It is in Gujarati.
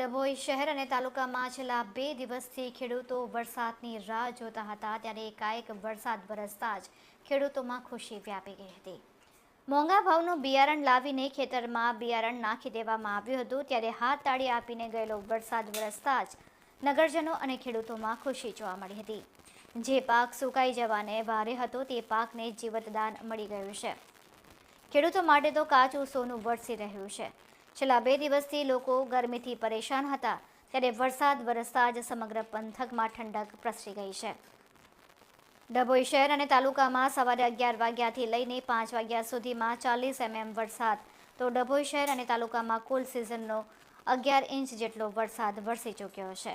ડભોઈ શહેર અને તાલુકામાં છેલ્લા બે દિવસથી ખેડૂતો વરસાદની રાહ જોતા હતા, ત્યારે એકાએક વરસાદ વરસતા જ ખેડૂતોમાં ખુશી વ્યાપી ગઈ હતી. મોંઘા ભાવનું બિયારણ લાવીને ખેતરમાં બિયારણ નાખી દેવામાં આવ્યું હતું, ત્યારે હાથ તાળી આપીને ગયેલો વરસાદ વરસતા જ નગરજનો અને ખેડૂતોમાં ખુશી જોવા મળી હતી. જે પાક સુકાઈ જવાને ભારે હતો, તે પાકને જીવતદાન મળી ગયું છે. ખેડૂતો માટે તો કાચું સોનું વરસી રહ્યું છે. છેલ્લા બે દિવસથી લોકો ગરમીથી પરેશાન હતા, ત્યારે વરસાદ વરસતા જ સમગ્ર પંથકમાં ઠંડક પ્રસરી ગઈ છે. ડભોઈ શહેર અને તાલુકામાં સવારે અગિયાર વાગ્યાથી લઈને પાંચ વાગ્યા સુધીમાં ચાલીસ એમએમ વરસાદ. તો ડભોઈ શહેર અને તાલુકામાં કુલ સિઝનનો અગિયાર ઇંચ જેટલો વરસાદ વરસી ચૂક્યો છે.